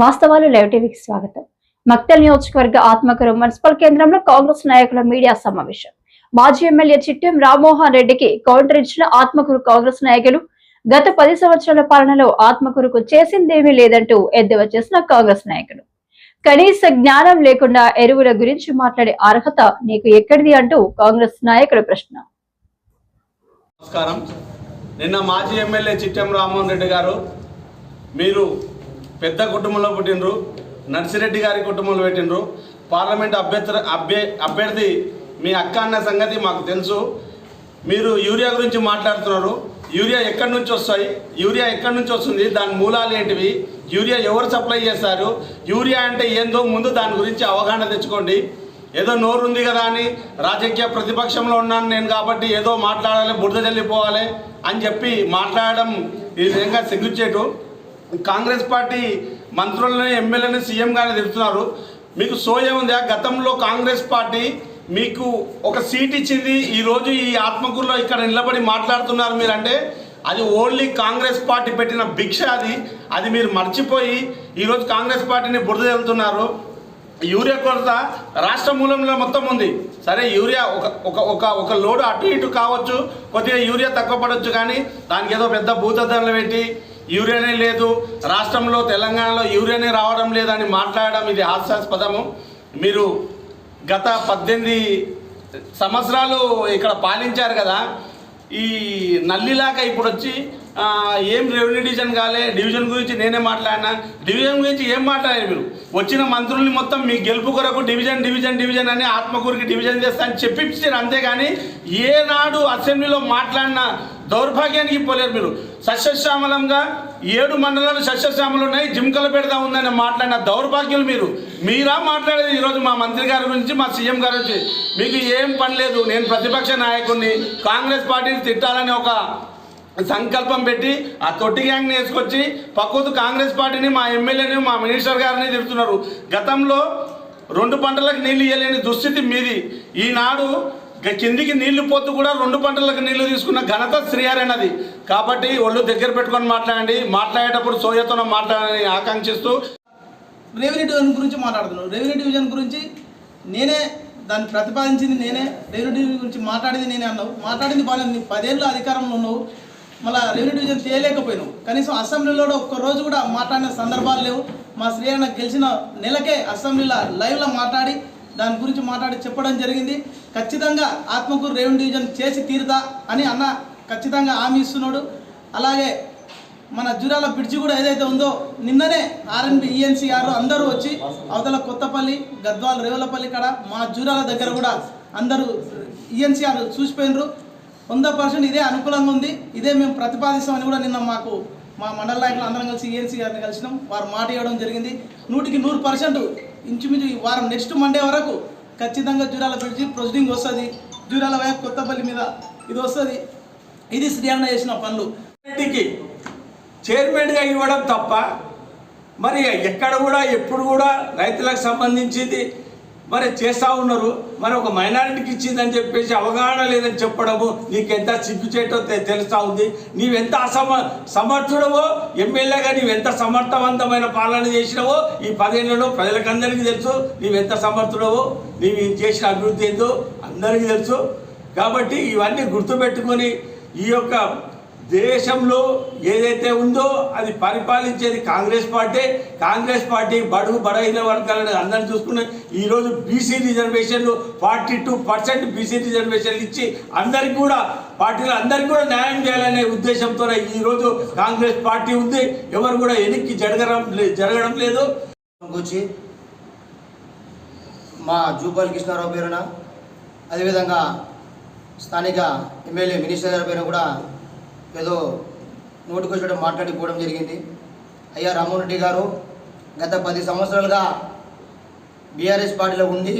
వాస్తవాలు లైవ్ టీవీకి స్వాగతం. మక్తల్ నియోజకవర్గ ఆత్మకూరు మున్సిపల్ కేంద్రంలో కాంగ్రెస్ నాయకుల మీడియా సమావేశం. మాజీ ఎమ్మెల్యే చిట్టెం రామ్మోహన్ రెడ్డికి కౌంటర్ ఇచ్చిన ఆత్మకూరు కాంగ్రెస్ నాయకులు గత పది సంవత్సరాల పాలనలో ఆత్మకూరుకు చేసిందేమీ లేదంటూ ఎద్దేవా చేసిన కాంగ్రెస్ నాయకులు. కనీస జ్ఞానం లేకుండా ఎరువుల గురించి మాట్లాడే అర్హత నీకు ఎక్కడిది అంటూ కాంగ్రెస్ నాయకుల ప్రశ్న. నమస్కారం. నిన్న మాజీ ఎమ్మెల్యే చిట్టెం రామ్మోహన్ రెడ్డి గారు మీరు పెద్ద కుటుంబంలో పుట్టినరు నర్సిరెడ్డి గారి కుటుంబంలో పెట్టినరు పార్లమెంట్ అభ్యర్థి అభ్య అభ్యర్థి మీ అక్క అన్న సంగతి మాకు తెలుసు. మీరు యూరియా గురించి మాట్లాడుతున్నారు. యూరియా ఎక్కడి నుంచి వస్తాయి? యూరియా ఎక్కడి నుంచి వస్తుంది? దాని మూలాలు ఏంటివి? యూరియా ఎవరు సప్లై చేస్తారు? యూరియా అంటే ఏందో ముందు దాని గురించి అవగాహన తెచ్చుకోండి. ఏదో నోరు ఉంది కదా అని రాజకీయ ప్రతిపక్షంలో ఉన్నాను నేను కాబట్టి ఏదో మాట్లాడాలి బురద చల్లిపోవాలి అని చెప్పి మాట్లాడడం ఈ విధంగా సిగ్గుచ్చేటు కాంగ్రెస్ పార్టీ మంత్రులని ఎమ్మెల్యేని సీఎంగానే తిడుతున్నారు. మీకు సోయం ఉందా? గతంలో కాంగ్రెస్ పార్టీ మీకు ఒక సీట్ ఇచ్చింది. ఈరోజు ఈ ఆత్మకూరులో ఇక్కడ నిలబడి మాట్లాడుతున్నారు మీరంటే అది ఓన్లీ కాంగ్రెస్ పార్టీ పెట్టిన భిక్ష అది. అది మీరు మర్చిపోయి ఈరోజు కాంగ్రెస్ పార్టీని బురద వెళ్తున్నారు యూరియా కొరత రాష్ట్ర మూలంలో మొత్తం ఉంది. సరే యూరియా ఒక ఒక ఒక ఒక లోడు అటు ఇటు కావచ్చు కొద్దిగా యూరియా తక్కువ పడవచ్చు కానీ దానికి ఏదో పెద్ద భూతద్దనలు పెట్టి యూరియానే లేదు. రాష్ట్రంలో తెలంగాణలో యూరియానే రావడం లేదని మాట్లాడడం ఇది హాస్యాస్పదము. మీరు గత పద్దెనిమిది సంవత్సరాలు ఇక్కడ పాలించారు కదా. ఈ నల్లిలాగా ఇప్పుడు వచ్చి ఏం రెవెన్యూ డివిజన్ కాలే? డివిజన్ గురించి నేనే మాట్లాడినా. డివిజన్ గురించి ఏం మాట్లాడారు మీరు? వచ్చిన మంత్రుల్ని మొత్తం మీ గెలుపు కొరకు డివిజన్ డివిజన్ డివిజన్ అని ఆత్మకూరికి డివిజన్ చేస్తా అని చెప్పించారు. అంతేగాని ఏనాడు అసెంబ్లీలో మాట్లాడిన దౌర్భాగ్యానికి పోలేరు మీరు. సస్యశ్యామలంగా ఏడు మండలాలు సస్యశ్యామలు ఉన్నాయి జిమ్కల పెడతా ఉందని మాట్లాడిన దౌర్భాగ్యులు మీరు. మీరా మాట్లాడేది ఈరోజు మా మంత్రి గారి గురించి మా సీఎం గారి గురించి. మీకు ఏం పని లేదు. నేను ప్రతిపక్ష నాయకుడిని కాంగ్రెస్ పార్టీని తిట్టాలని ఒక సంకల్పం పెట్టి ఆ తొట్టి గ్యాంగ్ని వేసుకొచ్చి పక్కకు కాంగ్రెస్ పార్టీని మా ఎమ్మెల్యేని మా మినిస్టర్ గారిని తిడుతున్నారు. గతంలో రెండు పంటలకు నీళ్ళు ఇవ్వలేని దుస్థితి మీది. ఈనాడు కిందికి నీళ్ళు పోతూ కూడా రెండు పంటలకు నీళ్ళు తీసుకున్న ఘనత శ్రీయారైనది కాబట్టి ఒళ్ళు దగ్గర పెట్టుకొని మాట్లాడండి. మాట్లాడేటప్పుడు సోయతో మాట్లాడాలని ఆకాంక్షిస్తూ రెవెన్యూ డివిజన్ గురించి మాట్లాడుతున్నాను రెవెన్యూ డివిజన్ గురించి నేనే దాన్ని ప్రతిపాదించింది నేనే. రెవెన్యూ డివిజన్ గురించి మాట్లాడింది నేనే అన్నావు. మాట్లాడింది బాగా పదేళ్ళు అధికారంలో ఉన్నావు. మళ్ళీ రెవెన్యూ డివిజన్ చేయలేకపోయినాం కనీసం అసెంబ్లీలో ఒక్క రోజు కూడా మాట్లాడిన సందర్భాలు లేవు. మా శ్రీయన్న గెలిచిన నెలకే అసెంబ్లీలో లైవ్లో మాట్లాడి దాని గురించి మాట్లాడి చెప్పడం జరిగింది. ఖచ్చితంగా ఆత్మకూరు రెవెన్యూ డివిజన్ చేసి తీరుతా అని అన్న ఖచ్చితంగా హామీ ఇస్తున్నాడు. అలాగే మన జూరాల బ్రిడ్జి కూడా ఏదైతే ఉందో నిన్ననే ఆర్ఎన్బి ఈఎన్సీఆర్ అందరూ వచ్చి అవతల కొత్తపల్లి గద్వాల రేవులపల్లి కాడ మా జూరాల దగ్గర కూడా అందరూ ఈఎన్సీఆర్ చూసిపోయినరు. వంద పర్సెంట్ ఇదే అనుకూలంగా ఉంది. ఇదే మేము ప్రతిపాదిస్తామని కూడా నిన్న మాకు మా మండల నాయకులు అందరం కలిసి ఏఎన్సీ గారిని కలిసినాం. వారు మాట ఇవ్వడం జరిగింది. నూటికి నూరు పర్సెంట్ ఇంచుమించు ఈ వారం నెక్స్ట్ మండే వరకు ఖచ్చితంగా జూరాల బ్రిడ్జి ప్రొసీడింగ్ వస్తుంది. జూరాల వైపు కొత్తపల్లి మీద ఇది వస్తుంది. ఇది శ్రీఅన్న చేసిన పనులు. రెడ్డికి చైర్మన్గా ఇవ్వడం తప్ప మరి ఎక్కడ కూడా ఎప్పుడు కూడా రైతులకు సంబంధించింది మరి చేస్తూ ఉన్నారు. మరి ఒక మైనారిటీకి ఇచ్చిందని చెప్పేసి అవగాహన లేదని చెప్పడము నీకెంత సిగ్గుచేటో తె- తెలుస్తా ఉంది. నీవెంత అసమ సమర్థుడవో ఎమ్మెల్యేగా నీవెంత సమర్థవంతమైన పాలన చేసినవో ఈ పదేళ్ళలో ప్రజలకందరికీ తెలుసు. నీవెంత సమర్థుడవో నీవు చేసిన అభివృద్ధి ఏందో అందరికీ తెలుసు. కాబట్టి ఇవన్నీ గుర్తుపెట్టుకొని ఈ యొక్క దేశంలో ఏదైతే ఉందో అది పరిపాలించేది కాంగ్రెస్ పార్టీ. కాంగ్రెస్ పార్టీ బడుగు బడైన వర్గాలను అందరిని చూసుకుని ఈరోజు బీసీ రిజర్వేషన్లు ఫార్టీ టూ పర్సెంట్ బీసీ రిజర్వేషన్లు ఇచ్చి అందరికి కూడా పార్టీలు అందరికీ కూడా న్యాయం చేయాలనే ఉద్దేశంతో ఈరోజు కాంగ్రెస్ పార్టీ ఉంది. ఎవరు కూడా వెనక్కి జరగడం లే- జరగడం లేదు. గురించి మా జూపాల్ కృష్ణారావు పేరున అదేవిధంగా స్థానిక ఎమ్మెల్యే మినిస్టర్ గారి పేరున కూడా ఏదో నోటికొచ్చడం మాట్లాడిపోవడం జరిగింది. అయ్యా రామ్మోహన్ రెడ్డి గారు గత పది సంవత్సరాలుగా బీఆర్ఎస్ పార్టీలో ఉంది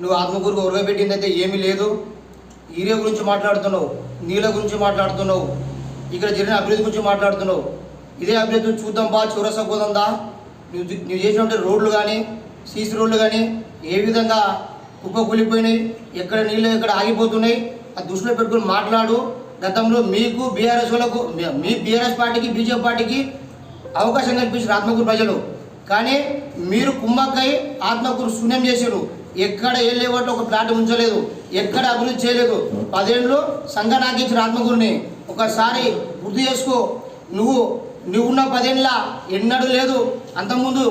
నువ్వు ఆత్మకూరుకు ఉరగబెట్టిందైతే ఏమీ లేదు. ఈరియా గురించి మాట్లాడుతున్నావు నీళ్ళ గురించి మాట్లాడుతున్నావు ఇక్కడ జరిగిన అభివృద్ధి గురించి మాట్లాడుతున్నావు. ఇదే అభివృద్ధి చూద్దాం బా చూరసపోదందా నువ్వు నువ్వు చేసినటువంటి రోడ్లు కానీ సీసీ రోడ్లు కానీ ఏ విధంగా కుప్ప కూలిపోయినాయి ఎక్కడ నీళ్ళు ఎక్కడ ఆగిపోతున్నాయి ఆ దృష్టిలో పెట్టుకుని మాట్లాడు. గతంలో మీకు బీఆర్ఎస్ వాళ్ళకు మీ బీఆర్ఎస్ పార్టీకి బీజేపీ పార్టీకి అవకాశం కల్పించారు ఆత్మకూరు ప్రజలు. కానీ మీరు కుమ్మక్కై ఆత్మకూరు శూన్యం చేశారు. ఎక్కడ వెళ్ళే ఒక ప్లాట్ ఉంచలేదు. ఎక్కడ అభివృద్ధి చేయలేదు. పదేళ్ళు సంఘ నాకించిన ఆత్మకూరుని. ఒకసారి గుర్తు చేసుకో. నువ్వు నువ్వున్న పదేళ్ళ ఎన్నడూ లేదు. అంతకుముందు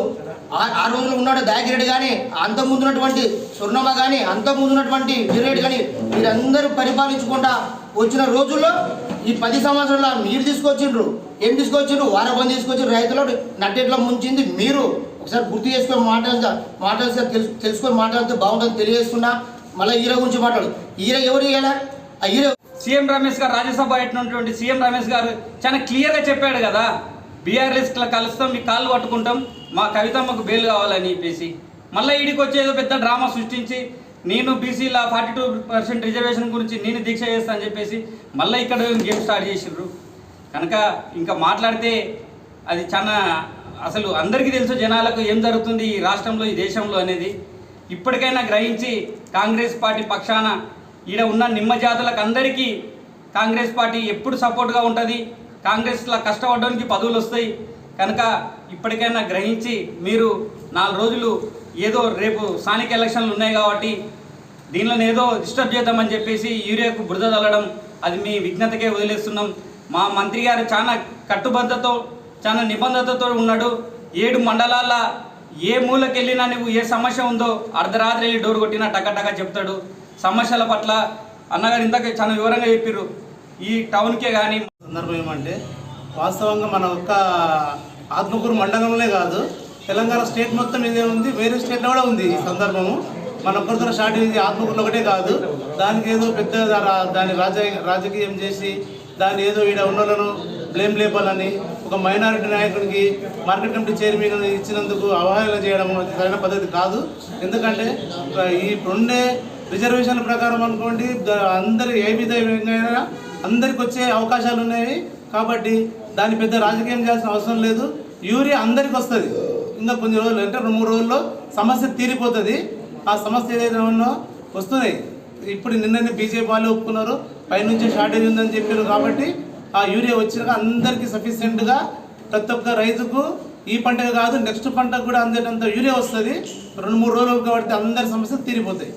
ఆ రోజులు రోజుల్లో ఉన్నాడు దాగిరెడ్డి కానీ అంతకుముందు ఉన్నటువంటి స్వర్ణమ్మ కానీ అంతకుముందు ఉన్నటువంటి వీరెడ్డి కానీ వీరందరూ పరిపాలించకుండా వచ్చిన రోజుల్లో ఈ పది సంవత్సరాల మీరు తీసుకొచ్చిండ్రు ఏం తీసుకొచ్చిండ్రు? వారబంది తీసుకొచ్చి రైతులు నట్టెట్లా ముంచింది మీరు. ఒకసారి గుర్తు చేసుకొని మాట్లాడుతా మాట్లాడితే తెలుసు తెలుసుకొని మాట్లాడితే బాగుంటుంది తెలియజేస్తున్నా. మళ్ళీ హీరో గురించి మాట్లాడు. హీరో ఎవరు ఇవ్వాలా ఆ హీరో సీఎం రమేష్ గారు రాజ్యసభ పెట్టినటువంటి సీఎం రమేష్ గారు చాలా క్లియర్గా చెప్పాడు కదా బీఆర్ఎస్ కలుస్తాం మీ కాళ్ళు పట్టుకుంటాం మా కవితమ్మకు బెయిల్ కావాలని చెప్పేసి. మళ్ళీ ఈడికి వచ్చి ఏదో పెద్ద డ్రామా సృష్టించి నేను బీసీల ఫార్టీ టూ పర్సెంట్ రిజర్వేషన్ గురించి నేను దీక్ష చేస్తాను అని చెప్పేసి మళ్ళీ ఇక్కడ గేమ్ స్టార్ట్ చేసిండ్రు కనుక ఇంకా మాట్లాడితే అది చాలా అసలు అందరికీ తెలుసు జనాలకు ఏం జరుగుతుంది ఈ రాష్ట్రంలో ఈ దేశంలో అనేది. ఇప్పటికైనా గ్రహించి కాంగ్రెస్ పార్టీ పక్షాన ఈడ ఉన్న నిమ్మ జాతులకు అందరికీ కాంగ్రెస్ పార్టీ ఎప్పుడు సపోర్ట్గా ఉంటుంది. కాంగ్రెస్లో కష్టపడడానికి పదవులు వస్తాయి. కనుక ఇప్పటికైనా గ్రహించి మీరు నాలుగు రోజులు ఏదో రేపు స్థానిక ఎలక్షన్లు ఉన్నాయి కాబట్టి దీనిలో ఏదో డిస్టర్బ్ చేద్దామని చెప్పేసి యూరియాకు బురద చల్లడం అది మీ విజ్ఞతకే వదిలేస్తున్నాం. మా మంత్రి గారు చాలా కట్టుబద్ధతో చాలా నిబంధతతో ఉన్నాడు. ఏడు మండలాల ఏ మూలకెళ్ళినా నువ్వు ఏ సమస్య ఉందో అర్ధరాత్రి వెళ్ళి డోర్ కొట్టినా టక చెప్తాడు. సమస్యల పట్ల అన్నగారు ఇందాక చాలా వివరంగా చెప్పారు ఈ టౌన్కే కానీ సందర్భం ఏమంటే వాస్తవంగా మన ఒక్క ఆత్మకూరు మండలంలో కాదు తెలంగాణ స్టేట్ మొత్తం ఇదే ఉంది. వేరే స్టేట్లో కూడా ఉంది ఈ సందర్భము. మన ఒక్కరితో స్టార్ట్ అయింది ఆత్మకూరులో ఒకటే కాదు. దానికి ఏదో పెద్ద దాని రాజ రాజకీయం చేసి దాన్ని ఏదో ఈడ ఉన్నలను బ్లేమ్ లేపాలని ఒక మైనారిటీ నాయకుడికి మార్కెట్ కమిటీ చైర్మన్ ఇచ్చినందుకు అవహేళన చేయడం సరైన పద్ధతి కాదు. ఎందుకంటే ఈ ఇప్పుడుండే రిజర్వేషన్ల ప్రకారం అనుకోండి అందరి ఏ విధంగా అందరికి వచ్చే అవకాశాలు ఉన్నాయి. కాబట్టి దాన్ని పెద్ద రాజకీయం చేయాల్సిన అవసరం లేదు. యూరియా అందరికి వస్తుంది. ఇంకా కొన్ని రోజులు అంటే రెండు మూడు రోజుల్లో సమస్య తీరిపోతుంది. ఆ సమస్య ఏదైతే ఉన్నో వస్తున్నాయి ఇప్పుడు నిన్ననే బీజేపీ వాళ్ళు ఒప్పుకున్నారు. పైనుంచి షార్టేజ్ ఉందని చెప్పారు కాబట్టి ఆ యూరియా వచ్చినాక అందరికీ సఫిషియెంట్గా ప్రతి ఒక్క రైతుకు ఈ పంటకు కాదు నెక్స్ట్ పంటకు కూడా అందేటంత యూరియా వస్తుంది. రెండు మూడు రోజులు కాబట్టి అందరి సమస్యలు తీరిపోతాయి.